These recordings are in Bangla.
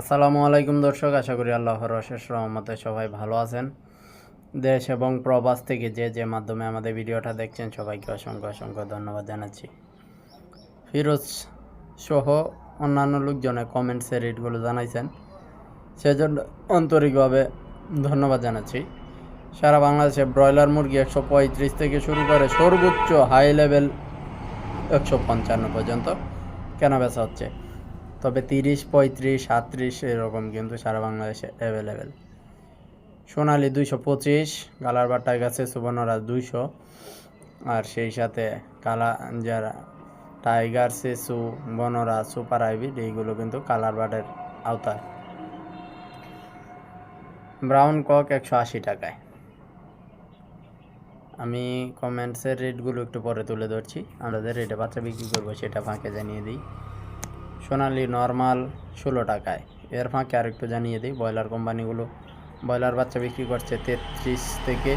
আসসালামু আলাইকুম দর্শক, আশা করি আল্লাহর অশেষ রহমতে সবাই ভালো আছেন। দেশ এবং প্রবাস থেকে যে যে মাধ্যমে আমাদের ভিডিওটা দেখছেন, সবাইকে অসংখ্য অসংখ্য ধন্যবাদ জানাচ্ছি। ফিরোজ সহ অন্যান্য লোকজনে কমেন্টসের রেটগুলো জানাইছেন। সেজন্য আন্তরিকভাবে ধন্যবাদ জানাচ্ছি। সারা বাংলাদেশে ব্রয়লার মুরগি একশো পঁয়ত্রিশ থেকে শুরু করে সর্বোচ্চ হাই লেভেল একশো পঞ্চান্ন পর্যন্ত কেনা বেচা হচ্ছে। তবে তিরিশ, পঁয়ত্রিশ, সাঁত্রিশ এরকম কিন্তু সারা বাংলাদেশে অ্যাভেলেবেল সোনালি দুইশো পঁচিশ কালারবার টাইগার সে সুবর্ণরাজ দুইশো। আর সেই সাথে কালা যারা টাইগার, সেসু বনরা সুপার হাইব্রিড এইগুলো কিন্তু কালার বার্ডের আওতায়। ব্রাউন কক একশো আশি টাকায়। আমি কমেন্টসের রেটগুলো একটু পরে তুলে ধরছি। আমাদের রেটে বাচ্চা বিক্রি করব সেটা ফাঁকে জানিয়ে দিই। সোনালি নর্মাল ষোলো টাকায়। এর ফাঁকে আরেকটু জানিয়ে দিই, ব্রয়লার কোম্পানিগুলো, ব্রয়লার বাচ্চা বিক্রি করছে তেত্রিশ থেকে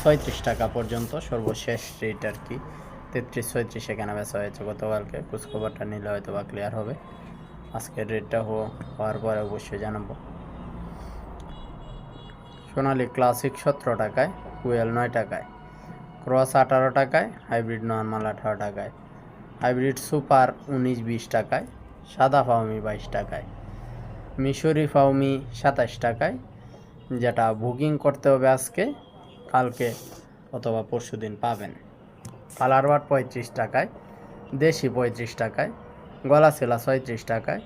ছয়ত্রিশ টাকা পর্যন্ত, সর্বশেষ রেট আর কি। তেত্রিশ, ছয়ত্রিশে কেনা বেচা হয়েছে গতকালকে, খোঁজখবরটা নিলে হয়তো বা ক্লিয়ার হবে। আজকের রেটটা হওয়ার পরে অবশ্যই জানাব। সোনালি ক্লাসিক সতেরো টাকায় কুয়েল নয় টাকায়। ক্রস আঠারো টাকায় হাইব্রিড নর্মাল আঠারো টাকায়। হাইব্রিড সুপার উনিশ বিশ টাকায়, সাদা ফাউমি বাইশ টাকায়, মিশরি ফাউমি সাতাশ টাকায়, যেটা বুকিং করতে হবে আজকে, কালকে অথবা পরশু দিন পাবেন। কালারবাট পঁয়ত্রিশ টাকায়, দেশি পঁয়ত্রিশ টাকায়, গলা সেলা ছয়ত্রিশ টাকায়,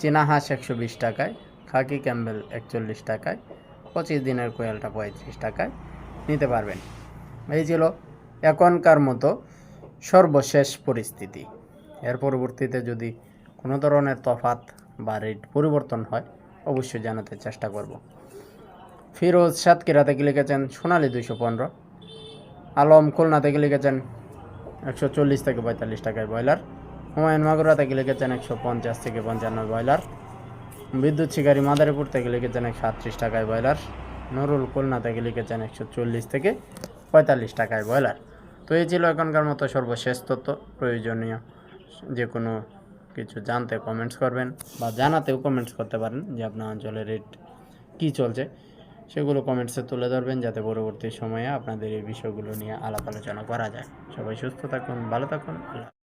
চীনা হাঁস একশো বিশ টাকায়, খাকি ক্যাম্বেল একচল্লিশ টাকায়, পঁচিশ দিনের কোয়েলটা পঁয়ত্রিশ টাকায়, নিতে পারবেন। এই ছিল এখনকার মতো সর্বশেষ পরিস্থিতি। এর পরবর্তীতে যদি কোনো ধরনের তফাত বা রেট পরিবর্তন হয়, অবশ্যই জানাতে চেষ্টা করব। ফিরোজ সাতক্ষীরা থেকে লিখেছেন? সোনালি দুইশো পনেরো। আলম খুলনা থেকে লিখেছেন? একশো চল্লিশ থেকে পঁয়তাল্লিশ টাকায় ব্রয়লার। হুমায়ুন মাগুরা থেকে লিখেছেন? একশো পঞ্চাশ থেকে পঞ্চান্ন ব্রয়লার। বিদ্যুৎ শিকারী মাদারীপুর থেকে লিখেছেন? একশো আটত্রিশ টাকায় ব্রয়লার। নুরুল খুলনা থেকে লিখেছেন? একশো চল্লিশ থেকে পঁয়তাল্লিশ টাকায় ব্রয়লার। তো এই ছিল এখনকার মতো সর্বশেষ তথ্য। প্রয়োজনীয় যে কোনো কিছু জানতে কমেন্টস করবেন বা জানাতেও কমেন্টস করতে পারেন যে আপনার অঞ্চলের রেট কী চলছে। সেগুলো কমেন্টসে তুলে ধরবেন যাতে পরবর্তী সময়ে আপনাদের এই বিষয়গুলো নিয়ে আলাপ আলোচনা করা যায়। সবাই সুস্থ থাকুন, ভালো থাকুন, আল্লাহ